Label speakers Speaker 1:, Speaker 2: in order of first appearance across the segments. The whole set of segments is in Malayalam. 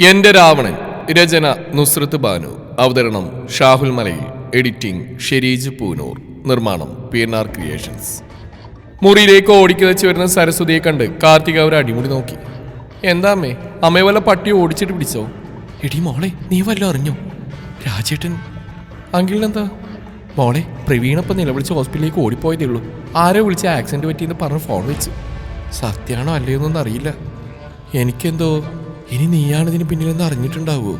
Speaker 1: എന്റെ രാവണൻ രചന നുസ്രത്ത് ബാനു. അവതരണം ഷാഹുൽ മലയിൽ. എഡിറ്റിംഗ് ഷെരീജ് പൂനൂർ. നിർമ്മാണം പി എൻ ആർ ക്രിയേഷൻസ്. മുറിയിലേക്ക് ഓടിക്കി വെച്ച് വരുന്ന സരസ്വതിയെ കണ്ട് കാർത്തിക അവർ അടിമുടി നോക്കി. എന്താ അമ്മേ അമ്മയെ വല്ല പട്ടി ഓടിച്ചിട്ട് പിടിച്ചോ? എടി മോളെ നീ വല്ല അറിഞ്ഞോ? രാജേട്ടൻ. അങ്കിളിനെന്താ മോളെ പ്രവീണപ്പം നിലവിളിച്ച് ഹോസ്പിറ്റലിലേക്ക് ഓടിപ്പോയതേ ഉള്ളൂ. ആരോ വിളിച്ച് ആക്സിഡന്റ് പറ്റിയെന്ന് പറഞ്ഞ് ഫോൺ വെച്ച്. സത്യമാണോ അല്ലയോ എന്നൊന്നും അറിയില്ല. എനിക്കെന്തോ ഇനി നീയാണ് ഇതിന് പിന്നിലെന്ന് അറിഞ്ഞിട്ടുണ്ടാവുമോ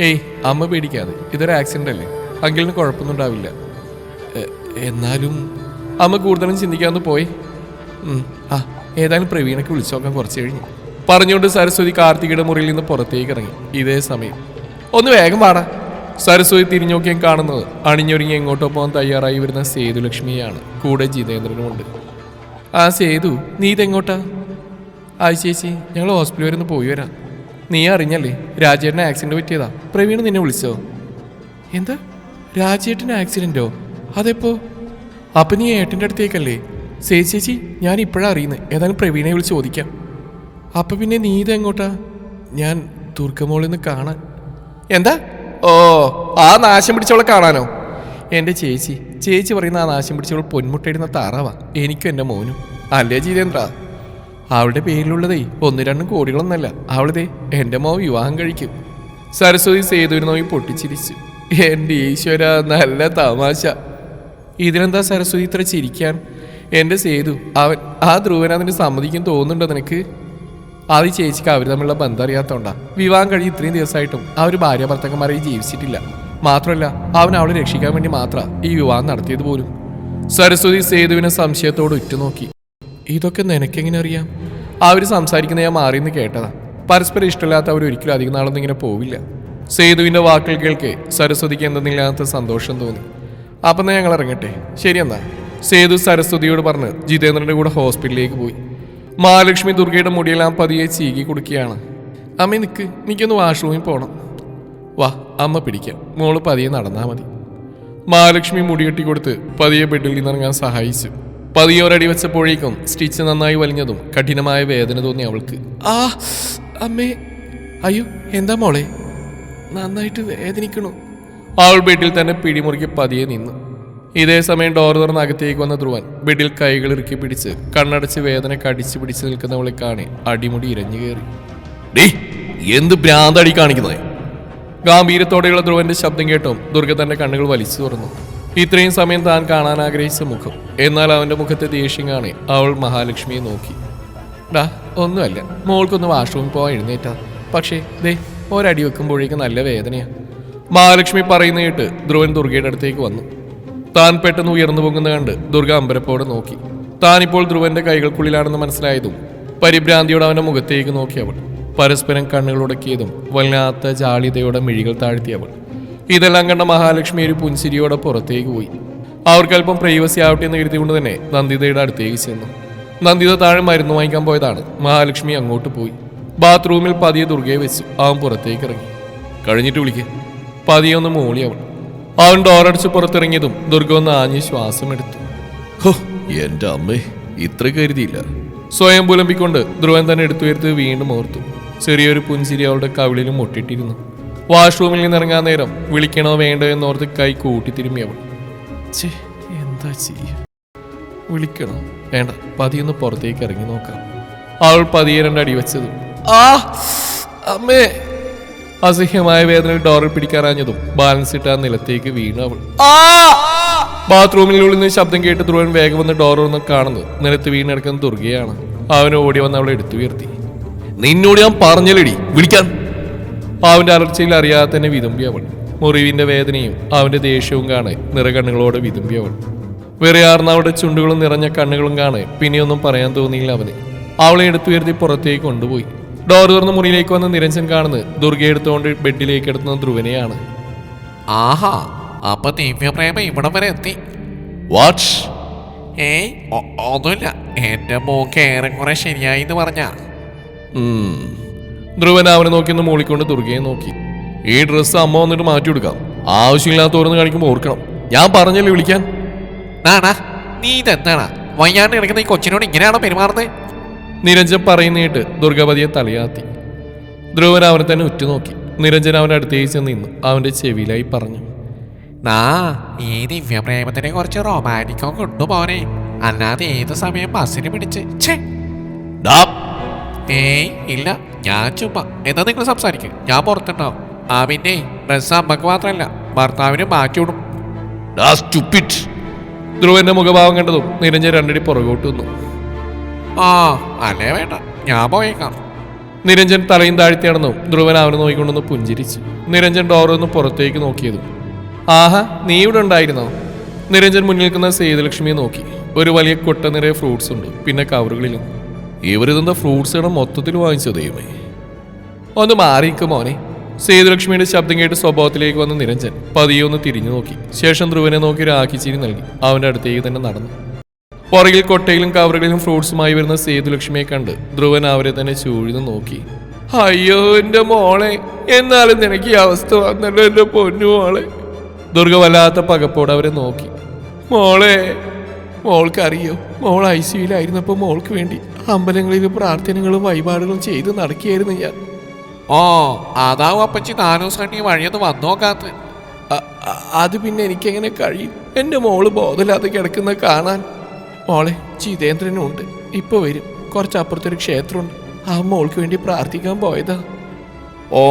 Speaker 1: ഏയ് അമ്മ പേടിക്കാതെ. ഇതൊരു ആക്സിഡന്റ് അല്ലേ? അങ്കിളിന് കുഴപ്പമൊന്നും ഉണ്ടാവില്ല. എന്നാലും അമ്മ കൂടുതലും ചിന്തിക്കാമെന്ന് പോയി. ആ ഏതായാലും പ്രവീണയ്ക്ക് വിളിച്ചു നോക്കാൻ കുറച്ച് കഴിഞ്ഞു. പറഞ്ഞുകൊണ്ട് സരസ്വതി കാർത്തികയുടെ മുറിയിൽ നിന്ന് പുറത്തേക്ക് ഇറങ്ങി. ഇതേ സമയം. ഒന്ന് വേഗം പാടാ സരസ്വതി തിരിഞ്ഞോക്കിയും കാണുന്നത്. അണിഞ്ഞൊരുങ്ങി എങ്ങോട്ടോ പോകാൻ തയ്യാറായി വരുന്ന സേതുലക്ഷ്മിയാണ് കൂടെ ജിതേന്ദ്രനുമുണ്ട്. ആ സേതു നീ ഇതെങ്ങോട്ടാ? ആ ചേച്ചി ഞങ്ങൾ ഹോസ്പിറ്റൽ വരെ ഒന്ന് പോയി വരാം. നീ അറിഞ്ഞല്ലേ? രാജേട്ടന് ആക്സിഡന്റ് പറ്റിയതാ പ്രവീൺ നിന്നെ വിളിച്ചോ? എന്താ? രാജേട്ടന് ആക്സിഡന്റോ അതെപ്പോ? അപ്പൊ നീ ഏട്ടന്റെ അടുത്തേക്കല്ലേ? ചേച്ചി ചേച്ചി ഞാൻ ഇപ്പോഴാണ് അറിയുന്നത് ഏതായാലും പ്രവീണെ വിളിച്ച് ചോദിക്കാം. അപ്പൊ പിന്നെ നീ ഇത് എങ്ങോട്ടാ? ഞാൻ ദുർഗമോളിൽ നിന്ന് കാണാൻ. എന്താ? ഓ ആ നാശം പിടിച്ചവളെ കാണാനോ? എന്റെ ചേച്ചി. ചേച്ചി പറയുന്ന ആ നാശം പിടിച്ചവൾ പൊന്മുട്ടയിടുന്ന താറാവാ. എനിക്കും എന്റെ മോനും. അല്ലേ ജിതേന്ദ്ര? അവളുടെ പേരിലുള്ളതേ ഒന്ന് രണ്ടും കോടികളൊന്നല്ല. അവളിതേ എന്റെ മോൻ വിവാഹം കഴിക്കും. സരസ്വതി സേതുവിന് നോക്കി പൊട്ടിച്ചിരിച്ചു. എന്റെ ഈശ്വര നല്ല തമാശ. ഇതിനെന്താ സരസ്വതി ഇത്ര ചിരിക്കാൻ? എന്റെ സേതു അവൻ ആ ധ്രുവൻ അതിന് സമ്മതിക്കും തോന്നുന്നുണ്ടോ നിനക്ക്? അത് ചേച്ചിക്ക് അവർ തമ്മിലുള്ള ബന്ധം അറിയാത്തോണ്ടാ. വിവാഹം കഴിഞ്ഞ് ഇത്രയും ദിവസമായിട്ടും അവർ ഭാര്യ ഭർത്തക്കന്മാരെ ജീവിച്ചിട്ടില്ല. മാത്രമല്ല അവൻ അവളെ രക്ഷിക്കാൻ വേണ്ടി മാത്രം ഈ വിവാഹം നടത്തിയത് പോലും. സരസ്വതി സേതുവിനെ സംശയത്തോട് ഉറ്റുനോക്കി. ഇതൊക്കെ നിനക്കെങ്ങനെ അറിയാം അവർ സംസാരിക്കുന്ന ഞാൻ മാറിയെന്ന് കേട്ടതാ. പരസ്പരം ഇഷ്ടമില്ലാത്ത അവർ ഒരിക്കലും അധികം നാളൊന്നും ഇങ്ങനെ പോവില്ല. സേതുവിന്റെ വാക്കുകൾ കേൾക്കേ സരസ്വതിക്ക് എന്തെന്നില്ലാത്ത സന്തോഷം തോന്നി. അപ്പം എന്നാൽ ഞങ്ങൾ ഇറങ്ങട്ടെ? ശരി എന്നാ. സേതു സരസ്വതിയോട് പറഞ്ഞ് ജിതേന്ദ്രന്റെ കൂടെ ഹോസ്പിറ്റലിലേക്ക് പോയി. മഹാലക്ഷ്മി ദുർഗയുടെ മുടിയെല്ലാം പതിയെ ചീകി കൊടുക്കുകയാണ്. അമ്മ നിൽക്ക് എനിക്കൊന്ന് വാഷ്റൂമിൽ പോകണം വാ അമ്മ പിടിക്കാം. മോൾ പതിയെ നടന്നാൽ മതി. മഹാലക്ഷ്മി മുടികെട്ടി കൊടുത്ത് പതിയെ ബെഡിൽ നിന്നിറങ്ങാൻ സഹായിച്ചു. പതിയെ ഒരടി വെച്ചപ്പോഴേക്കും സ്റ്റിച്ച് നന്നായി വലിഞ്ഞതും കഠിനമായ വേദന തോന്നി അവൾക്ക്. ആ അമ്മേ അയ്യോ എന്താ മോളെ? നന്നായിട്ട് വേദനിക്കണു. അവൾ ബെഡിൽ തന്നെ പിടിമുറുക്കി പതിയെ നിന്നു. ഇതേ സമയം ഡോർ തുറന്ന് അകത്തേക്ക് വന്ന ധ്രുവൻ ബെഡിൽ കൈകൾ ഇറുക്കി പിടിച്ച് കണ്ണടച്ച് വേദന കടിച്ചു പിടിച്ച് നിൽക്കുന്നവളെ കാണി അടിമുടി ഇരഞ്ഞു കയറി. ഡേ എന്ത് ഭ്രാന്തടി കാണിക്കുന്നത് ഗാംഭീര്യത്തോടെയുള്ള ധ്രുവന്റെ ശബ്ദം കേട്ടും ദുർഗ തന്റെ കണ്ണുകൾ വലിച്ചു തുറന്നു. ഇത്രയും സമയം താൻ കാണാൻ ആഗ്രഹിച്ച മുഖം. എന്നാൽ അവന്റെ മുഖത്തെ ദേഷ്യം കാണി അവൾ മഹാലക്ഷ്മിയെ നോക്കി. ഡാ ഒന്നുമല്ല. മോൾക്കൊന്ന് വാഷ്റൂമിൽ പോകാൻ എഴുന്നേറ്റാ. പക്ഷേ ദേ ഒരടി വെക്കുമ്പോഴേക്കും നല്ല വേദനയാ. മഹാലക്ഷ്മി പറയുന്ന കേട്ട് ധ്രുവൻ ദുർഗയുടെ അടുത്തേക്ക് വന്നു. താൻ പെട്ടെന്ന് ഉയർന്നു പൊങ്ങുന്ന കണ്ട് ദുർഗ അമ്പരപ്പോടെ നോക്കി. താനിപ്പോൾ ധ്രുവന്റെ കൈകൾക്കുള്ളിലാണെന്ന് മനസ്സിലായതും പരിഭ്രാന്തിയോടെ അവന്റെ മുഖത്തേക്ക് നോക്കിയവൾ പരസ്പരം കണ്ണുകളുടക്കിയതും വല്ലാത്ത ജാളിതയോടെ മിഴികൾ താഴ്ത്തിയവൾ ഇതെല്ലാം കണ്ട മഹാലക്ഷ്മി ഒരു പുൻസിരിയോടെ പുറത്തേക്ക് പോയി. അവർക്കല്പം പ്രൈവസി ആവട്ടെ എന്ന് കരുതി കൊണ്ട് തന്നെ നന്ദിതയുടെ അടുത്തേക്ക് ചെന്നു. നന്ദിത താഴെ മരുന്ന് വാങ്ങിക്കാൻ പോയതാണ്. മഹാലക്ഷ്മി അങ്ങോട്ട് പോയി. ബാത്റൂമിൽ പതിയെ ദുർഗയെ വെച്ചു. അവൻ പുറത്തേക്ക് ഇറങ്ങി. കഴിഞ്ഞിട്ട് വിളിക്കേ. പതിയെ ഒന്ന് മൂളി അവൾ. അവൻ ഡോറടിച്ച് പുറത്തിറങ്ങിയതും ദുർഗ ഒന്ന് ആഞ്ഞ് ശ്വാസം എടുത്തു. ഹോ എന്റെ അമ്മേ ഇത്ര കരുതിയില്ല. സ്വയം പുലമ്പിക്കൊണ്ട് ധ്രുവൻ തന്നെ എടുത്തു എടുത്തുയർത്ത് വീണ്ടും ഓർത്തു. ചെറിയൊരു പുഞ്ചിരി അവളുടെ കവിളിലും മുട്ടിട്ടിരുന്നു. വാഷ്റൂമിൽ നിന്ന് ഇറങ്ങാൻ നേരം വിളിക്കണോ വേണ്ടോ എന്നോർത്ത് കൈ കൂട്ടി തിരുമ്മി അവൾ എന്താ ചെയ്യ? വിളിക്കണോ? വേണ്ട പതിയൊന്ന് പുറത്തേക്ക് ഇറങ്ങി നോക്കാം. അവൾ പതിയെ രണ്ടടി വെച്ചതും ആ അമ്മേ. അസഹ്യമായ വേദനയിൽ ഡോറിൽ പിടിക്കാറാഞ്ഞതും ബാലൻസ് ഇട്ട് ആ നിലത്തേക്ക് വീണു അവൾ. ബാത്റൂമിനുള്ളിൽ നിന്ന് ശബ്ദം കേട്ട് ധ്രുവൻ വേഗം വന്ന് ഡോർ ഒന്ന് കാണുന്നു. നിലത്ത് വീണെടുക്കുന്ന ദുർഗയാണ്. അവൻ ഓടി വന്ന് അവളെ എടുത്തു ഉയർത്തി നിന്നോട് ഞാൻ പറഞ്ഞല്ലടി വിളിക്കാൻ. അവന്റെ അലർച്ചയിൽ അറിയാതെ തന്നെ വിതുമ്പി അവൾ മുറിവിന്റെ വേദനയും അവന്റെ ദേഷ്യവും കാണെ നിറകണ്ണുകളോടെ വിതുമ്പി അവൾ വെറിയാർന്ന അവളുടെ ചുണ്ടുകളും നിറഞ്ഞ കണ്ണുകളും കാണെ പിന്നെയൊന്നും പറയാൻ തോന്നിയില്ല അവന്. അവളെ എടുത്തുയർത്തി പുറത്തേക്ക് കൊണ്ടുപോയി. ഡോർ തുറന്ന് മുറിയിലേക്ക് വന്ന നിരഞ്ജൻ കാണുന്നത് ദുർഗ എടുത്തുകൊണ്ട് ബെഡിലേക്ക് എടുത്തുന്ന ധ്രുവനെയാണ്.
Speaker 2: ആഹാ അപ്പൊ ദിവ്യപ്രേമ ഇവിടം വരെ എത്തി.
Speaker 1: വാട്ട്
Speaker 2: ഏയ് ഒന്നുമില്ല. എന്റെ മൂക്ക് ഏറെക്കുറെ ശരിയായി എന്ന് പറഞ്ഞ.
Speaker 1: ധ്രുവൻ അവനെ നോക്കി ഒന്ന് മൂളിക്കൊണ്ട് ദുർഗയെ നോക്കി. ഈ ഡ്രസ്സ് അമ്മ വന്നിട്ട് മാറ്റി കൊടുക്കാം ആവശ്യമില്ലാത്ത ഓരോന്ന് കാണിക്കുമ്പോൾ ഓർക്കണം. ഞാൻ പറഞ്ഞല്ലേ വിളിക്കാൻ?
Speaker 2: നാണാ നീ ഇതെന്താണാ വയ്യാണ്ട് കിടക്കുന്ന ഈ കൊച്ചിനോട് ഇങ്ങനെയാണോ പെരുമാറുന്നത്
Speaker 1: നിരഞ്ജൻ പറയുന്നേട്ട് ദുർഗാപതിയെ തലയാത്തി. ധ്രുവൻ അവനെ തന്നെ ഉറ്റുനോക്കി. നിരഞ്ജൻ അവന്റെ അടുത്തേക്ക് ചെന്ന് നിന്നു അവന്റെ ചെവിയിലായി പറഞ്ഞു.
Speaker 2: നാ ഈ ദിവ്യപ്രേമത്തിനെ കുറച്ച് റൊമാന്റിക്കോ കൊണ്ടുപോനെ അല്ലാതെ ഏത് സമയം ബസ്സിന് പിടിച്ച്? ഛേ. ഏയ് ഇല്ല. ഞാൻ ചുമ്മാ. എന്നാ നിങ്ങൾ സംസാരിക്കും. ഞാൻ പുറത്തുണ്ടാവും. ആ പിന്നെ ഡ്രസ്സ് അമ്മയ്ക്ക് മാത്രമല്ല ഭർത്താവിനും ബാക്കി വിടും
Speaker 1: ധ്രുവന്റെ മുഖഭാവം കണ്ടതും നിരഞ്ജൻ രണ്ടടി പുറകോട്ട് വന്നു.
Speaker 2: ആ അല്ലേ വേണ്ട. ഞാൻ പോയേക്കാം.
Speaker 1: നിരഞ്ജൻ തലയും താഴ്ത്തി നടന്നു. ധ്രുവൻ അവനെ നോക്കിക്കൊണ്ടൊന്ന് പുഞ്ചിരിച്ചു. നിരഞ്ജൻ ഡോറൊന്ന് പുറത്തേക്ക് നോക്കിയതും. ആഹാ നീ ഇവിടെ ഉണ്ടായിരുന്നോ? നിരഞ്ജൻ മുന്നിൽ നിൽക്കുന്ന സേതുലക്ഷ്മിയെ നോക്കി. ഒരു വലിയ കൊട്ട നിറയെ ഫ്രൂട്ട്സ് ഉണ്ട്. പിന്നെ കവറുകളിലും. ഇവരിതെന്താ ഇടം മൊത്തത്തിൽ വാങ്ങിച്ചു ദൈവമേ? ഒന്ന് മാറിക്കും മോനെ. സേതുലക്ഷ്മിയുടെ ശബ്ദം കേട്ട് സ്വഭാവത്തിലേക്ക് വന്ന നിരഞ്ജൻ പതിയെ ഒന്ന് തിരിഞ്ഞു നോക്കി. ശേഷം ധ്രുവനെ നോക്കി ഒരു ആക്കിച്ചിരി നൽകി. അവന്റെ അടുത്തേക്ക് തന്നെ നടന്നു. പുറകിൽ കൊട്ടയിലും കവറുകളിലും ഫ്രൂട്ട്സുമായി വരുന്ന സേതുലക്ഷ്മിയെ കണ്ട് ധ്രുവൻ അവരെ തന്നെ ചൂഴ്ന്നു നോക്കി. അയ്യോ എന്റെ മോളെ എന്നാലും നിനക്ക് ഈ അവസ്ഥ വന്നല്ലോ എന്റെ പൊന്നു മോളെ. ദുർഗ വല്ലാത്ത പകപ്പോടെ അവരെ നോക്കി. മോളെ മോൾക്കറിയോ? മോൾ ഐ സിയിലായിരുന്നപ്പോൾ മോൾക്ക് വേണ്ടി അമ്പലങ്ങളിൽ പ്രാർത്ഥനകളും വഴിപാടുകളും ചെയ്ത് നടക്കിയായിരുന്നു ഞാൻ.
Speaker 2: ഓ അതാവും അപ്പച്ചി നാനോ സാട്ടി
Speaker 1: വഴിയത് വന്നോക്കാത്ത അത് പിന്നെ എനിക്കെങ്ങനെ കഴിയും? എന്റെ മോൾ ബോധമില്ലാതെ കിടക്കുന്ന കാണാൻ. മോളെ ജിതേന്ദ്രനും ഉണ്ട് ഇപ്പൊ വരും. കുറച്ചപ്പുറത്തൊരു ക്ഷേത്രമുണ്ട്. ആ മോൾക്ക് വേണ്ടി പ്രാർത്ഥിക്കാൻ പോയതാ.
Speaker 2: ഓ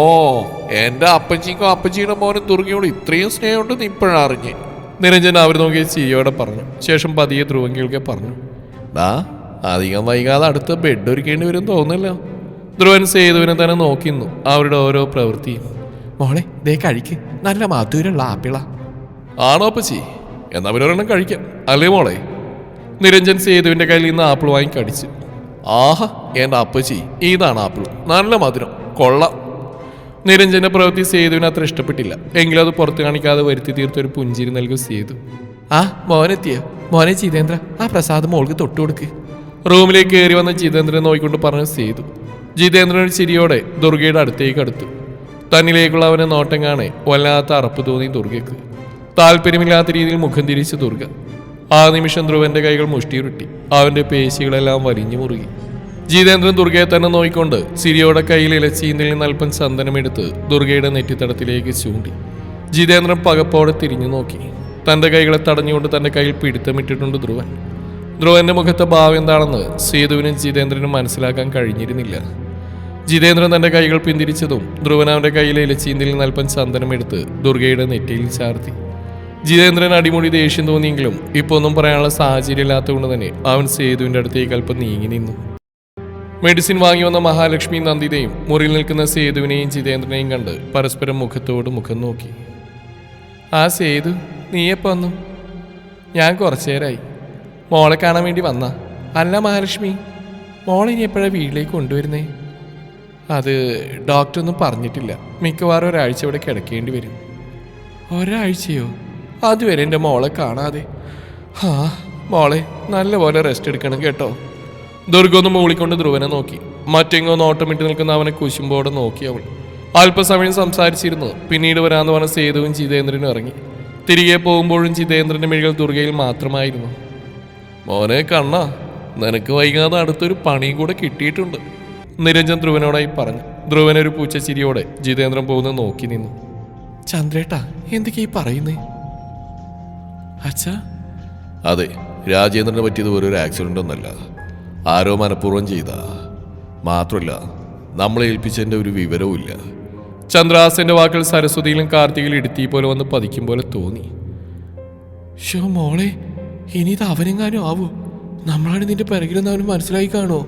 Speaker 2: എന്റെ അപ്പച്ചിക്കും അപ്പച്ചിയുടെ മോനും ദുർഗയോട് ഇത്രയും സ്നേഹമുണ്ടെന്ന് ഇപ്പോഴറിഞ്ഞേ അറിഞ്ഞേ.
Speaker 1: നിരഞ്ജൻ അവർ നോക്കി ചിരിയോടെ പറഞ്ഞു. ശേഷം പതിയെ ധ്രുവൻ പറഞ്ഞു. ദാ അധികം വൈകാതെ അടുത്ത ബെഡ് ഒരുക്കേണ്ടി വരും തോന്നില്ല ധ്രുവൻ സേതുവിനെ തന്നെ നോക്കിന്നു അവരുടെ ഓരോ പ്രവൃത്തിയും. മോളെ ദേ കഴിക്ക്. നല്ല മധുരമുള്ള ആപ്പിള. ആണോ അപ്പച്ചി? എന്നാ അവരൊരെണ്ണം കഴിക്കാം. അല്ലേ മോളെ? നിരഞ്ജൻ സേതുവിന്റെ കയ്യിൽ നിന്ന് ആപ്പിൾ വാങ്ങി കടിച്ചു. ആഹാ എന്റെ അപ്പച്ചി ഇതാണ് ആപ്പിൾ. നല്ല മധുരം. കൊള്ളാം. നിരഞ്ജന്റെ പ്രവൃത്തി സേതുവിന് അത്ര ഇഷ്ടപ്പെട്ടില്ല. എങ്കിലും അത് പുറത്തു കാണിക്കാതെ വരുത്തി തീർത്തൊരു പുഞ്ചിരി നൽകും സേതു. ആ മോനെത്തിയോ? മോനെ ജിതേന്ദ്ര ആ പ്രസാദം മോൾക്ക് തൊട്ടു കൊടുക്ക്. റൂമിലേക്ക് കയറി വന്ന ജിതേന്ദ്രനെ നോക്കിക്കൊണ്ട് പറഞ്ഞു സേതു. ജിതേന്ദ്രൻ ഒരു ചിരിയോടെ ദുർഗയുടെ അടുത്തേക്ക് അടുത്തു. തന്നിലേക്കുള്ള അവനെ നോട്ടം കാണെ വല്ലാത്ത അറപ്പ് തോന്നി ദുർഗയ്ക്ക്. താല്പര്യമില്ലാത്ത രീതിയിൽ മുഖം തിരിച്ചു ദുർഗ. ആ നിമിഷം ധ്രുവന്റെ കൈകൾ മുഷ്ടിയുരുട്ടി. അവന്റെ പേശികളെല്ലാം വലിഞ്ഞു മുറുകി. ജിതേന്ദ്രൻ ദുർഗയെ തന്നെ നോയിക്കൊണ്ട് സിരിയോടെ കയ്യിൽ ഇലച്ചീന്തിൽ നിന്ന് അല്പം ചന്ദനമെടുത്ത് ദുർഗയുടെ നെറ്റിത്തടത്തിലേക്ക് ചൂണ്ടി. ജിതേന്ദ്രൻ പകപ്പോടെ തിരിഞ്ഞു നോക്കി. തന്റെ കൈകളെ തടഞ്ഞുകൊണ്ട് തന്റെ കയ്യിൽ പിടുത്തമിട്ടിട്ടുണ്ട് ധ്രുവൻ. ധ്രുവന്റെ മുഖത്തെ ഭാവം എന്താണെന്ന് സേതുവിനും ജിതേന്ദ്രനും മനസ്സിലാക്കാൻ കഴിഞ്ഞിരുന്നില്ല. ജിതേന്ദ്രൻ തന്റെ കൈകൾ പിന്തിരിച്ചതും ധ്രുവൻ അവന്റെ കയ്യിലെ ഇലച്ചീന്തിൽ നിന്ന് അല്പം ചന്ദനമെടുത്ത് ദുർഗയുടെ നെറ്റിയിൽ ചാർത്തി. ജിതേന്ദ്രൻ അടിമുടി ദേഷ്യം തോന്നിയെങ്കിലും ഇപ്പോൾ ഒന്നും പറയാനുള്ള സാഹചര്യം ഇല്ലാത്തതുകൊണ്ട് തന്നെ അവൻ സേതുവിന്റെ അടുത്തേക്ക് അല്പം നീങ്ങി നിന്നു. മെഡിസിൻ വാങ്ങി വന്ന മഹാലക്ഷ്മി നന്ദിതയും മുറിയിൽ നിൽക്കുന്ന സേതുവിനെയും ജിതേന്ദ്രനെയും കണ്ട് പരസ്പരം മുഖത്തോട് മുഖം നോക്കി. ആ സേതു നീയെപ്പോ വന്നു? ഞാൻ കുറച്ചേരായി. മോളെ കാണാൻ വേണ്ടി വന്ന. അല്ല മഹാലക്ഷ്മി മോളെ ഇനി എപ്പോഴാണ് വീട്ടിലേക്ക് കൊണ്ടുവരുന്നേ? അത് ഡോക്ടറൊന്നും പറഞ്ഞിട്ടില്ല. മിക്കവാറും ഒരാഴ്ച ഇവിടെ കിടക്കേണ്ടി വരും. ഒരാഴ്ചയോ? അതുവരെ എന്റെ മോളെ കാണാതെ. ആ മോളെ നല്ലപോലെ റെസ്റ്റ് എടുക്കണം കേട്ടോ. ദുർഗൊന്ന് മൂളിക്കൊണ്ട് ധ്രുവനെ നോക്കി. മറ്റെങ്ങോ നോട്ടമിട്ട് നിൽക്കുന്ന അവനെ കുശുമ്പോടെ നോക്കി അവൾ. അല്പസമയം സംസാരിച്ചിരുന്നു. പിന്നീട് വരാന്ന് പറഞ്ഞ സേതുവും ജിതേന്ദ്രനും ഇറങ്ങി. തിരികെ പോകുമ്പോഴും ജിതേന്ദ്രന്റെ മിഴികൾ ദുർഗയിൽ മാത്രമായിരുന്നു. മോനെ കണ്ണ നിനക്ക് വൈകാതെ അടുത്തൊരു പണിയും കൂടെ കിട്ടിയിട്ടുണ്ട്. നിരഞ്ജൻ ധ്രുവനോടായി പറഞ്ഞു. ധ്രുവൻ ഒരു പൂച്ചച്ചിരിയോടെ ജിതേന്ദ്രൻ പോകുന്നത് നോക്കി നിന്നു. ചന്ദ്രേട്ടാ എന്തൊക്കെയാ ഈ പറയുന്നേ? അച്ഛാ? അതെ രാജേന്ദ്രനെ പറ്റിയത് ഒരു ആക്സിഡന്റ് ഒന്നല്ല ആരോ മനഃപൂർവം ചെയ്ത. മാത്രമല്ല നമ്മളെ ഏൽപ്പിച്ചതിന്റെ ഒരു വിവരവും ഇല്ല. ചന്ദ്രാസന്റെ വാക്കുകൾ സരസ്വതിയിലും കാർത്തികയിലും ഇടുത്തി പോലെ വന്ന് പതിക്കും പോലെ തോന്നി. ഷോ മോളെ ഇനി ഇത് അവനെങ്ങാനും ആവോ? നമ്മളാണ് നിന്റെ പിറകിലെന്ന് അവന് മനസ്സിലായി കാണോ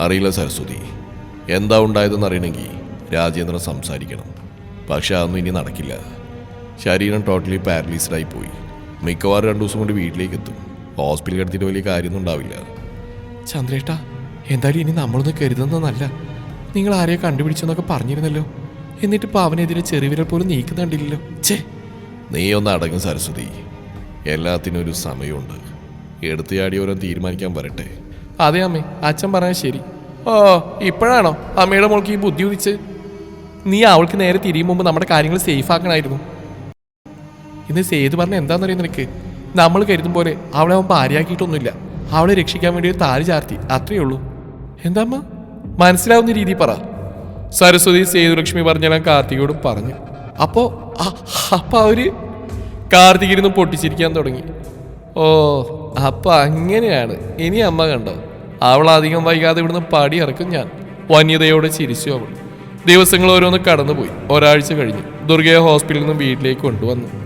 Speaker 1: അറിയില്ല സരസ്വതി. എന്താ ഉണ്ടായതെന്ന് അറിയണമെങ്കിൽ രാജേന്ദ്രൻ സംസാരിക്കണം. പക്ഷെ അതൊന്നും ഇനി നടക്കില്ല. ശരീരം ടോട്ടലി പാരലൈസ്ഡായി പോയി. മിക്കവാറും രണ്ടു ദിവസം കൊണ്ട് വീട്ടിലേക്ക് എത്തും. ഹോസ്പിറ്റലിൽ എടുത്തിട്ട് വലിയ കാര്യമൊന്നും ഉണ്ടാവില്ല. ചന്ദ്രേട്ടാ എന്തായാലും ഇനി നമ്മളൊന്നും കരുതുന്നതല്ല. നിങ്ങൾ ആരെയോ കണ്ടുപിടിച്ചെന്നൊക്കെ പറഞ്ഞിരുന്നല്ലോ. എന്നിട്ട് ഇപ്പൊ അവനെതിരെ ചെറിയവിരൽ പോലും നീക്കുന്നുണ്ടില്ലല്ലോ. ഛേ. നീ ഒന്ന് അടങ്ങും സരസ്വതി. എല്ലാത്തിനും ഒരു സമയമുണ്ട്. എടുത്തുചാടി ഓരോ തീരുമാനിക്കാൻ വരട്ടെ. അതെ അമ്മേ. അച്ഛൻ പറഞ്ഞാൽ ശരി. ഓ ഇപ്പോഴാണോ അമ്മയുടെ മോൾക്ക് ഈ ബുദ്ധി ഉദിച്ച് നീ അവൾക്ക് നേരെ തിരിയും മുമ്പ് നമ്മുടെ കാര്യങ്ങൾ സേഫ് ആക്കണമായിരുന്നു. ഇന്ന് സേതു പറഞ്ഞ എന്താണെന്നറിയാം നിനക്ക്? നമ്മൾ കരുതും പോലെ അവളെ അവൻ ഭാര്യയാക്കിയിട്ടൊന്നുമില്ല. അവളെ രക്ഷിക്കാൻ വേണ്ടി ഒരു താലി ചാർത്തി. അത്രയേ ഉള്ളൂ. എന്താമ്മ? മനസ്സിലാവുന്ന രീതി പറ. സരസ്വതി സേതുലക്ഷ്മി പറഞ്ഞെല്ലാം കാർത്തികയോട് പറഞ്ഞു. അപ്പോ അപ്പൊ അവർ കാർത്തിക് പൊട്ടിച്ചിരിക്കാൻ തുടങ്ങി. ഓ അപ്പൊ അങ്ങനെയാണ്. ഇനി അമ്മ കണ്ടോ? അവൾ അധികം വൈകാതെ ഇവിടുന്ന് പടി ഇറക്കും ഞാൻ. വന്യതയോടെ ചിരിച്ചു അവൾ. ദിവസങ്ങൾ ഓരോന്ന് കടന്നുപോയി. ഒരാഴ്ച കഴിഞ്ഞു ദുർഗയെ ഹോസ്പിറ്റലിൽ നിന്ന് വീട്ടിലേക്ക് കൊണ്ടുവന്നു.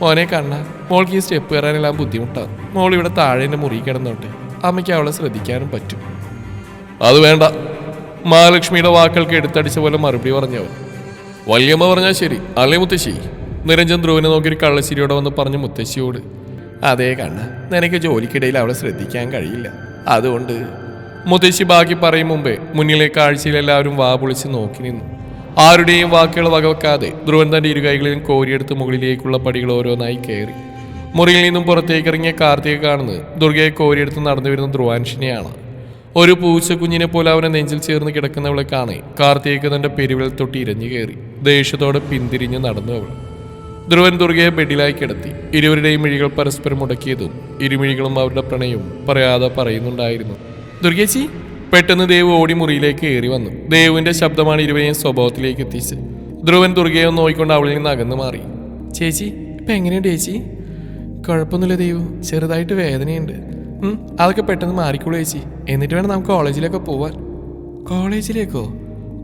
Speaker 1: മോനെ കണ്ണ മോൾക്ക് ഈ സ്റ്റെപ്പ് കയറാനെല്ലാം ബുദ്ധിമുട്ടാണ് മോൾ ഇവിടെ താഴേന്റെ മുറി കിടന്നോട്ടെ. അമ്മയ്ക്ക് അവളെ ശ്രദ്ധിക്കാനും പറ്റും. അത് വേണ്ട. മഹാലക്ഷ്മിയുടെ വാക്കുകൾക്ക് എടുത്തടിച്ച പോലെ മറുപടി പറഞ്ഞവൻ വല്യമ്മ പറഞ്ഞാൽ ശരി. അല്ലേ മുത്തശ്ശി? നിരഞ്ജൻ ധ്രുവിനെ നോക്കി ഒരു കള്ളശ്ശേരിയോടെ വന്ന് പറഞ്ഞു മുത്തശ്ശിയോട് അതേ കണ്ണ നിനക്ക് ജോലിക്കിടയിൽ അവളെ ശ്രദ്ധിക്കാൻ കഴിയില്ല. അതുകൊണ്ട് മുത്തശ്ശി ബാക്കി പറയും മുമ്പേ മുന്നിലെ കാഴ്ചയിൽ എല്ലാവരും വാ പൊളിച്ച് നോക്കി നിന്നു. ആരുടെയും വാക്കുകൾ വകവെക്കാതെ ധ്രുവൻ തന്റെ ഇരുകൈകളിലും കോരിയെടുത്ത് മുകളിലേക്കുള്ള പടികൾ ഓരോന്നായി കയറി. മുറിയിൽ നിന്നും പുറത്തേക്ക് ഇറങ്ങിയ കാർത്തിക കാണുന്നത് ദുർഗയെ കോരിയെടുത്ത് നടന്നു വരുന്ന ധ്രുവാൻഷിനെയാണ്. ഒരു പൂച്ച കുഞ്ഞിനെ പോലെ അവനെ നെഞ്ചിൽ ചേർന്ന് കിടക്കുന്നവളെ കാണേ കാർത്തിക് തന്റെ പെരുവിൽ തൊട്ട് ഇരഞ്ഞു കയറി. ദേഷ്യത്തോടെ പിന്തിരിഞ്ഞ് നടന്നു അവൾ. ധ്രുവൻ ദുർഗയെ ബെഡിലായി കിടത്തി. ഇരുവരുടെയും മിഴികൾ പരസ്പരം മുടക്കിയതും ഇരുമിഴികളും അവരുടെ പ്രണയവും പറയാതെ പറയുന്നുണ്ടായിരുന്നു. ദുർഗേച്ചി പെട്ടെന്ന് ദേവ് ഓടി മുറിയിലേക്ക് കയറി വന്നു. ദേവുവിന്റെ ശബ്ദമാണ് ഇരുവരെയും സ്വഭാവത്തിലേക്ക് എത്തിച്ചത്. ധ്രുവൻ ദുർഗയെ നോയിക്കൊണ്ട് അവളിൽ നിന്ന് അകന്നു മാറി. ചേച്ചി ഇപ്പൊ എങ്ങനെയുണ്ട് ചേച്ചി? കുഴപ്പമൊന്നുമില്ല ദേവു. ചെറുതായിട്ട് വേദനയുണ്ട്. അതൊക്കെ പെട്ടെന്ന് മാറിക്കോളൂ ചേച്ചി. എന്നിട്ട് വേണം നമുക്ക് കോളേജിലൊക്കെ പോവാൻ. കോളേജിലേക്കോ?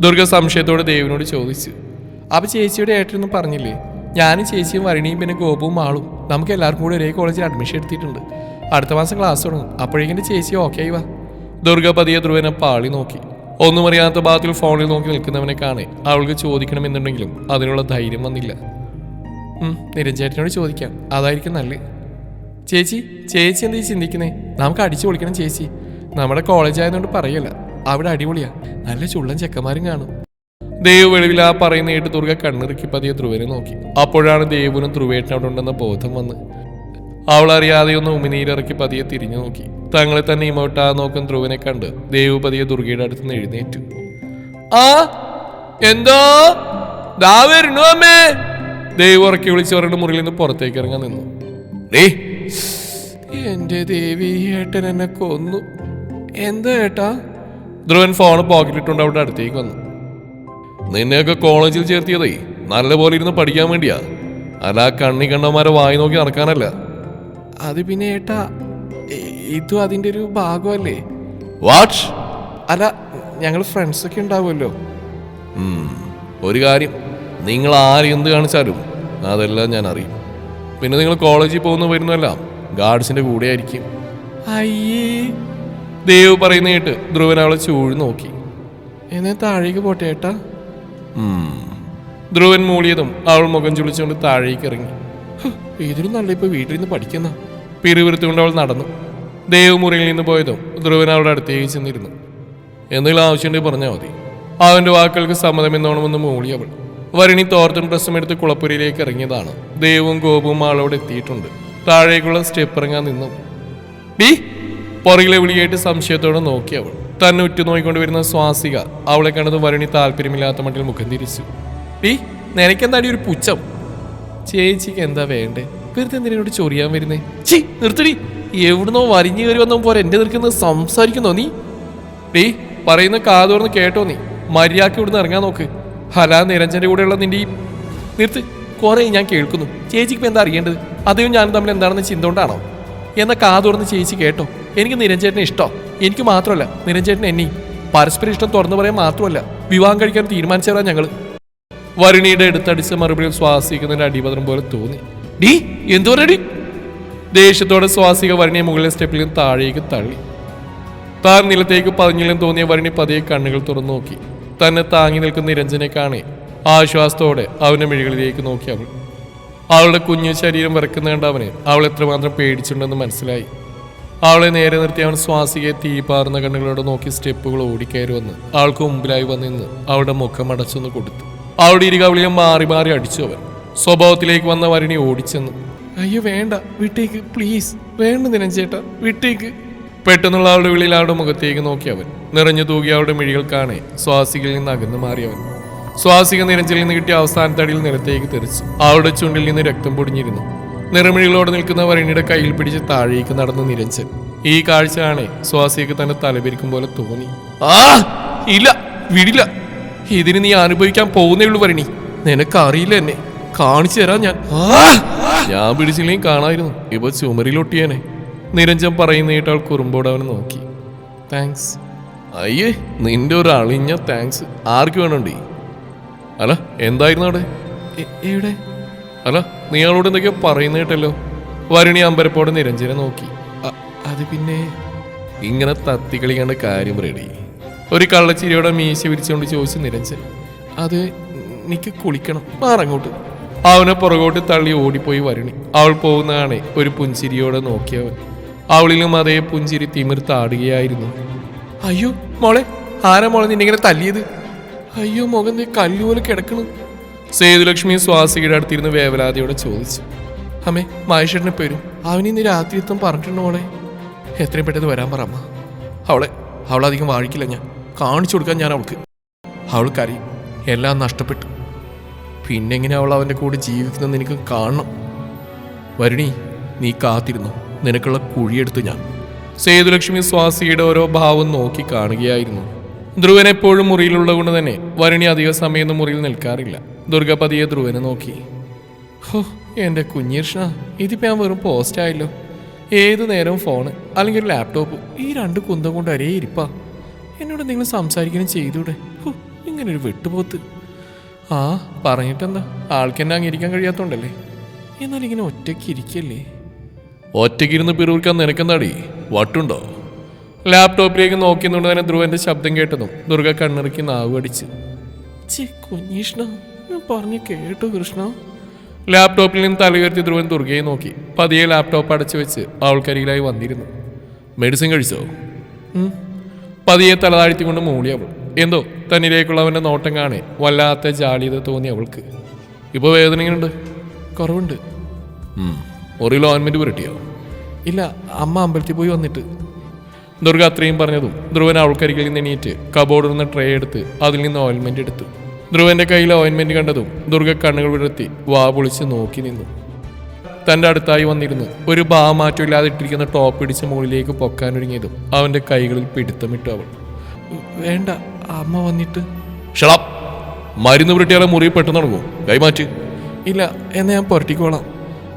Speaker 1: ദുർഗ സംശയത്തോടെ ദേവിനോട് ചോദിച്ചു. അപ്പൊ ചേച്ചിയുടെ ഏട്ടനൊന്നും പറഞ്ഞില്ലേ? ഞാനും ചേച്ചിയും വരണിയും പിന്നെ ഗോപുവും ആളും നമുക്ക് എല്ലാവർക്കും കൂടി ഒരേ കോളേജിൽ അഡ്മിഷൻ എടുത്തിട്ടുണ്ട്. അടുത്ത മാസം ക്ലാസ് തുടങ്ങും. അപ്പോഴേക്കും ചേച്ചി ഓക്കെ ആയി വാ. ദുർഗ പതിയെ ധ്രുവനെ പാളി നോക്കി. ഒന്നും അറിയാത്ത ഭാഗത്തിൽ ഫോണിൽ നോക്കി നിൽക്കുന്നവനെ കാണേ. അവൾക്ക് ചോദിക്കണമെന്നുണ്ടെങ്കിലും അതിനുള്ള ധൈര്യം വന്നില്ല. നിരഞ്ജേട്ടനോട് ചോദിക്കാം. അതായിരിക്കും നല്ലത് ചേച്ചി ചേച്ചി എന്താ ചിന്തിക്കുന്നേ? നമുക്ക് അടിച്ചു പൊളിക്കണം ചേച്ചി. നമ്മുടെ കോളേജ് ആയതുകൊണ്ട് പറയല്ല. അവിടെ അടിപൊളിയാ. നല്ല ചുള്ളൻ ചെക്കന്മാരും കാണും. ദേവ് വെളിവിൽ ആ പറയുന്ന കേട്ട് ദുർഗ കണ്ണിറുക്കി പതിയെ ധ്രുവനെ നോക്കി. അപ്പോഴാണ് ദേവുനും ധ്രുവേട്ടനോടുണ്ടെന്ന ബോധം വന്ന്. അവൾ അറിയാതെ ഒന്ന് ഉമിനീരിറക്കി പതിയെ തിരിഞ്ഞു നോക്കി. തങ്ങളെ തന്നെ ഇമോട്ടാ നോക്കും ധ്രുവനെ കണ്ട് ദേവു പതിയെ ദുർഗയുടെ അടുത്ത് നിന്ന് എഴുന്നേറ്റു. ആ എന്തോ? ദാ വരുന്നു അമ്മേ. ദേവ് ഉറക്കി വിളിച്ച് അവരുടെ മുറിയിൽ നിന്ന് പുറത്തേക്ക് ഇറങ്ങാൻ നിന്നു. ഡേ എന്റെ ദേവി ഏട്ടൻ എന്നെ കൊന്നു. എന്താ ഏട്ടാ? ധ്രുവൻ ഫോൺ പോക്കറ്റിട്ടുണ്ട് അവിടെ അടുത്തേക്ക് വന്നു. നിന്നെയൊക്കെ കോളേജിൽ ചേർത്തിയതേ. നല്ലപോലെ ഇരുന്ന് പഠിക്കാൻ വേണ്ടിയാ. അല്ല കണ്ണി കണ്ടമാരെ വായി നോക്കി നടക്കാനല്ല. അത് പിന്നെ ഏട്ടാ ഇതും അതിന്റെ ഒരു ഭാഗമല്ലേ? വാട്ട് അല്ല ഞങ്ങൾ ഫ്രണ്ട്സ് ഒക്കെ ഉണ്ടാവുമല്ലോ ഒരു കാര്യം നിങ്ങൾ ആര് എന്ത് കാണിച്ചാലും അതെല്ലാം ഞാൻ അറിയും. പിന്നെ നിങ്ങൾ കോളേജിൽ പോകുന്ന വരുന്നതെല്ലാം ഗാർഡ്സിന്റെ കൂടെ ആയിരിക്കും അയ്യേ. ദേവ് പറയുന്ന കേട്ട് ധ്രുവൻ അവളെ ചൂഴി നോക്കി. എന്നെ താഴേക്ക് പോട്ടെ ഏട്ടാ. ധ്രുവൻ മൂളിയതും അവൾ മുഖം ചുളിച്ചുകൊണ്ട് താഴേക്ക് ഇറങ്ങി. ഇതിനും നല്ല ഇപ്പൊ വീട്ടിൽ നിന്ന് പഠിക്കുന്ന? പിറുവിറുത്തുകൊണ്ട് അവൾ നടന്നു. ദേവമുറിയിൽ നിന്ന് പോയതും ധ്രുവൻ അവളുടെ അടുത്തേക്ക് ചെന്നിരുന്നു. എന്തെങ്കിലും ആവശ്യമുണ്ടെങ്കിൽ പറഞ്ഞാൽ മതി. അവന്റെ വാക്കുകൾക്ക് സമ്മതമെന്നോണമെന്ന് മൂളി അവൾ. വരണി തോർത്തും ഡ്രസ്സും എടുത്ത് കുളപ്പുരയിലേക്ക് ഇറങ്ങിയതാണ്. ദേവും ഗോപുവും ആളോട് എത്തിയിട്ടുണ്ട്. താഴേക്കുള്ള സ്റ്റെപ്പ് ഇറങ്ങാൻ നിന്നു. ബി പുറകിലെ വിളിയായിട്ട് സംശയത്തോടെ നോക്കി അവൾ. തന്നെ ഉറ്റുനോക്കിക്കൊണ്ട് വരുന്ന സ്വാസിക അവളെ കണ്ടത് വരണി താല്പര്യമില്ലാത്ത മട്ടിൽ മുഖം തിരിച്ചു. ബി നിനക്കെന്താടി ഒരു പുച്ഛം? ചേച്ചിക്ക് എന്താ വേണ്ടേ? വെറുതെ എന്തിനോട് ചൊറിയാൻ വരുന്നേ? ചി നിർത്തടി. എവിടുന്നോ വരിഞ്ഞു കയറി വന്നോ പോലെ എന്റെ നിൽക്കുന്നത് സംസാരിക്കുന്നോ നീ? ഡേ പറയുന്ന കാതോർന്ന് കേട്ടോ നീ. മര്യാദയ്ക്ക് ഇവിടുന്ന് ഇറങ്ങാൻ നോക്ക്. ഹലാ നിരഞ്ജന്റെ കൂടെയുള്ള നിന്റെ ഈ നിർത്ത്. കുറേ ഞാൻ കേൾക്കുന്നു. ചേച്ചിക്ക് എന്താ അറിയേണ്ടത്? അതേ ഞാൻ തമ്മിൽ എന്താണെന്ന് ചിന്ത കൊണ്ടാണോ എന്നാ കാതോർന്ന് ചേച്ചി കേട്ടോ. എനിക്ക് നിരഞ്ജേട്ടനെ ഇഷ്ടോ. എനിക്ക് മാത്രമല്ല നിരഞ്ജേട്ടൻ എന്നെയും പരസ്പരം ഇഷ്ടം തുറന്നു പറയാൻ മാത്രമല്ല വിവാഹം കഴിക്കാൻ തീരുമാനിച്ചതാണ് ഞങ്ങൾ. വരുണിയുടെ അടുത്തടിച്ച മറുപടിയിൽ ശ്വാസിക്കുന്നതിന്റെ അടിപത്രം പോലെ തോന്നി. ഡീ എന്തു ഡി ദേഷ്യത്തോടെ ശ്വാസിക വരുണിയെ മുകളിലെ സ്റ്റെപ്പിൽ നിന്ന് താഴേക്ക് തള്ളി. താൻ നിലത്തേക്ക് പതിഞ്ഞില്ലെന്ന് തോന്നിയ വരുണി പതിയെ കണ്ണുകൾ തുറന്നു നോക്കി. തന്നെ താങ്ങി നിൽക്കുന്ന നിരഞ്ജനെ കാണെ. ആശ്വാസത്തോടെ അവന്റെ മിഴികളിലേക്ക് നോക്കി അവൾ. അവളുടെ കുഞ്ഞു ശരീരം വിറക്കുന്ന കണ്ട അവനെ അവൾ എത്രമാത്രം പേടിച്ചിട്ടുണ്ടെന്ന് മനസ്സിലായി. അവളെ നേരെ നിർത്തി അവൻ ശ്വാസികയെ തീപാറുന്ന കണ്ണുകളോട് നോക്കി സ്റ്റെപ്പുകൾ ഓടിക്കയറി വന്ന് അവൾക്ക് മുമ്പിലായി വന്നിന്ന് അവളുടെ മുഖം അടച്ചൊന്ന് കൊടുത്തു. അവളുടെ ഇരുകവിളിയും മാറി മാറി അടിച്ചു അവൻ. സ്വഭാവത്തിലേക്ക് വന്ന വരണി ഓടിച്ചെന്നു. അയ്യോ വേണ്ട വിട്ടേക്ക് പ്ലീസ് വേണ്ട നിരഞ്ജേട്ടാ വിട്ടേക്ക്. പെട്ടെന്നുള്ള അവളുടെ വിളിയിൽ അവളുടെ മുഖത്തേക്ക് നോക്കി അവൻ. നിറഞ്ഞു തൂകി അവളുടെ മിഴികൾ കാണെ. സ്വാസികളിൽ നിന്ന് അകന്നു മാറിയവൻ സ്വാസിക നിരഞ്ചിൽ നിന്ന് കിട്ടിയ അവസാനത്തടിയിൽ നിലത്തേക്ക് തെറിച്ചു. അവളുടെ ചുണ്ടിൽ നിന്ന് രക്തം പൊടിഞ്ഞിരുന്നു. നിറമിഴികളോട് നിൽക്കുന്ന വരണിയുടെ കയ്യിൽ പിടിച്ച് താഴേക്ക് നടന്നു നിരഞ്ചൻ ഈ കാഴ്ച കാണെ സ്വാസിക്ക് തന്നെ തലപിരിക്കും പോലെ തോന്നി. ആ ഇല്ല വിടില്ല. ഇതിന് നീ അനുഭവിക്കാൻ പോകുന്നേ ഉള്ളൂ പറയണി നിനക്ക് അറിയില്ല എന്നെ. കാണിച്ചു തരാം ഞാൻ. ഞാൻ പിടിച്ചില്ലേ കാണായിരുന്നു. ഇപ്പൊ ചുമരിലൊട്ടിയേനെ. നിരഞ്ജൻ പറയുന്ന അവൾ കുറുമ്പോട് അവനെ നോക്കി. താങ്ക്സ് അയ്യേ നിന്റെ ഒരു അളിഞ്ഞ താങ്ക്സ് ആർക്ക് വേണോണ്ടി? അല്ല എന്തായിരുന്നു അവിടെ? ഇവിടെ. അല്ല നീ അവളോട് എന്തൊക്കെയോ പറയുന്ന കേട്ടല്ലോ വരുണി അമ്പരപ്പോടെ നിരഞ്ജനെ നോക്കി. അത് പിന്നെ? ഇങ്ങനെ തത്തി കളിക്കേണ്ട കാര്യം റെഡി ഒരു കള്ളച്ചിരിയോടെ മീശ വിരിച്ചുകൊണ്ട് ചോദിച്ചു നിരഞ്ജൻ അത് എനിക്ക് കുളിക്കണം മാറങ്ങോട്ട് അവനെ പുറകോട്ട് തള്ളി ഓടിപ്പോയി വരുണി. അവൾ പോകുന്നതാണ് ഒരു പുഞ്ചിരിയോടെ നോക്കിയവൻ. അവളിലും അതേ പുഞ്ചിരി തിമിർത്താടുകയായിരുന്നു അയ്യോ മോളെ ആരാ മോളെ നിന്നിങ്ങനെ തല്ലിയത്? അയ്യോ മുഖം നീ കല്ലുപോലെ കിടക്കണു. സേതുലക്ഷ്മി സ്വാസികയുടെ അടുത്തിരുന്ന് വേവലാതിയോടെ ചോദിച്ചു അമ്മേ മഹേഷേട്ടനെ പേരും. അവനിന്ന് രാത്രി എത്തും പറഞ്ഞിട്ടുണ്ട് മോളെ? എത്രയും പെട്ടെന്ന് വരാൻ പറ അമ്മ. അവളെ അവളധികം വാഴിക്കില്ല ഞാൻ. കാണിച്ചു കൊടുക്കാൻ ഞാൻ അവൾക്ക്. അവൾക്കറിയും എല്ലാം നഷ്ടപ്പെട്ടു. പിന്നെങ്ങനെ അവൾ അവന്റെ കൂടെ ജീവിക്കുന്നെന്ന് എനിക്ക് കാണണം. വരുണി നീ കാത്തിരുന്നു? നിനക്കുള്ള കുഴിയെടുത്ത് ഞാൻ. സേതുലക്ഷ്മി സ്വാസിയുടെ ഓരോ ഭാവം നോക്കി കാണുകയായിരുന്നു. ധ്രുവൻ എപ്പോഴും മുറിയിലുള്ളത് കൊണ്ട് തന്നെ വരുണി അധിക സമയമൊന്നും മുറിയിൽ നിൽക്കാറില്ല. ദുർഗപതിയെ ധ്രുവനെ നോക്കി. ഹോ എന്റെ കുഞ്ഞീർഷ്ണ ഇതിപ്പോൾ ഞാൻ വെറും പോസ്റ്റായല്ലോ. ഏത് നേരവും ഫോണ് അല്ലെങ്കിൽ ഒരു ലാപ്ടോപ്പ് ഈ രണ്ട് കുന്തം കൊണ്ട് ഒരേ ഇരിപ്പാ. എന്നോട് നിങ്ങൾ സംസാരിക്കുകയും ചെയ്തൂടെ? ഒരു വെട്ടുപോത്ത്. ആ പറഞ്ഞിട്ടെന്താ? ആൾക്കെന്നെ അങ്ങിരിക്കാൻ കഴിയാത്തോണ്ടല്ലേ? എന്നാൽ ഇങ്ങനെ ഒറ്റയ്ക്ക് ഇരിക്കല്ലേ? ഒറ്റയ്ക്കിരുന്ന് പിറൂർക്കാൻ നിനക്കെന്താടി? വട്ടുണ്ടോ? ലാപ്ടോപ്പിലേക്ക് നോക്കിയെന്നുകൊണ്ട് തന്നെ ധ്രുവന്റെ ശബ്ദം കേട്ടതും ദുർഗ കണ്ണിറക്കി നാവ് അടിച്ച്. ചേ കുഞ്ഞീഷ്ണ ഞാൻ പറഞ്ഞു കേട്ടു കൃഷ്ണ. ലാപ്ടോപ്പിൽ നിന്ന് തലയുയർത്തി ധ്രുവൻ ദുർഗയെ നോക്കി. പതിയെ ലാപ്ടോപ്പ് അടച്ചു വെച്ച് അവൾക്കരികിലായി വന്നിരുന്നു. മെഡിസിൻ കഴിച്ചോ. പതിയെ തലതാഴ്ത്തിക്കൊണ്ട് മൂളി അവൾ. എന്തോ തന്നിലേക്കുള്ള അവന്റെ നോട്ടം കാണെ വല്ലാത്ത ജാളിയത തോന്നി അവൾക്ക്. ഇപ്പോൾ വേദന കുറവുണ്ട്. ഒരു ഓയിൻമെന്റ് പുരട്ടിയോ? ഇല്ല അമ്മ അമ്പലത്തിൽ പോയി വന്നിട്ട്. ദുർഗ അത്രയും പറഞ്ഞതും ധ്രുവൻ അവൾക്കരികിൽ നിന്ന് എണീറ്റ് കബോർഡിൽ നിന്ന് ട്രേ എടുത്ത് അതിൽ നിന്ന് ഓയിൻമെന്റ് എടുത്തു. ധ്രുവന്റെ കയ്യിൽ ഓയിൻമെന്റ് കണ്ടതും ദുർഗ കണ്ണുകൾ വിടർത്തി വാ പൊളിച്ച് നോക്കി നിന്നു. തന്റെ അടുത്തായി വന്നിരുന്നു. ഒരു ഭാവമാറ്റമില്ലാതെ ഇട്ടിരിക്കുന്ന ടോപ്പ് ഇടിച്ച് മുകളിലേക്ക് പൊക്കാനൊരുങ്ങിയതും അവന്റെ കൈകളിൽ പിടുത്തമിട്ടു അവൾ. വേണ്ട അമ്മ വന്നിട്ട്. ഷളാപ്പ് മരുന്ന് പുരട്ടിയാലെ മുറി പെട്ടെന്ന് നടക്കും കൈമാറ്റ്. ഇല്ല എന്നാ ഞാൻ പുരട്ടിക്കോളാം.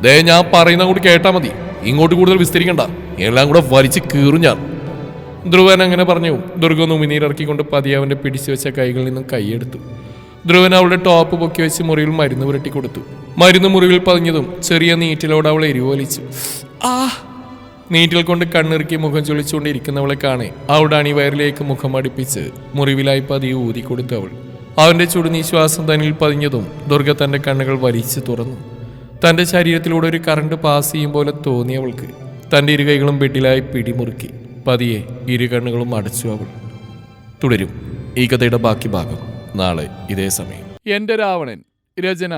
Speaker 1: ദേ ഞാൻ പറയുന്ന കൂടി കേട്ടാ മതി. ഇങ്ങോട്ട് കൂടുതൽ വിസ്തരിക്കണ്ട. എല്ലാം കൂടെ വലിച്ച് കീറും ഞാൻ. ധ്രുവൻ അങ്ങനെ പറഞ്ഞു. ദുർഗ നുമിനീരിറക്കിക്കൊണ്ട് പതിയെ അവന്റെ പിടിച്ചു വെച്ച കൈകളിൽ നിന്നും കൈയെടുത്തു ധ്രുവൻ അവളുടെ ടോപ്പ് പൊക്കി വെച്ച് മുറിയിൽ മരുന്ന് പുരട്ടി കൊടുത്തു. മരുന്ന് മുറിവിൽ പതിഞ്ഞതും ചെറിയ നീറ്റിലോട് അവൾ എരിവലിച്ചു ആ! നീറ്റിൽ കൊണ്ട് കണ്ണിറുക്കി മുഖം ചൊളിച്ചുകൊണ്ടിരിക്കുന്നവളെ കാണെ. അവളുടെ അണിവയറിലേക്ക് മുഖം അടുപ്പിച്ച് മുറിവിലായി പതിയെ ഊതി കൊടുത്തു അവൾ. ചുടുനീ ശ്വാസം തന്നിൽ പതിഞ്ഞതും ദുർഗ തന്റെ കണ്ണുകൾ വലിച്ചു തുറന്നു. തന്റെ ശരീരത്തിലൂടെ ഒരു കറണ്ട് പാസ് ചെയ്യും പോലെ തോന്നി അവൾക്ക്. തന്റെ ഇരു കൈകളും ബെഡിലായി പിടിമുറുക്കി. പതിയെ ഇരു കണ്ണുകളും അടച്ചു അവൾ. തുടരും. ഈ കഥയുടെ ബാക്കി ഭാഗം. നാളെ ഇതേ സമയം.
Speaker 3: എന്റെ രാവണൻ രചന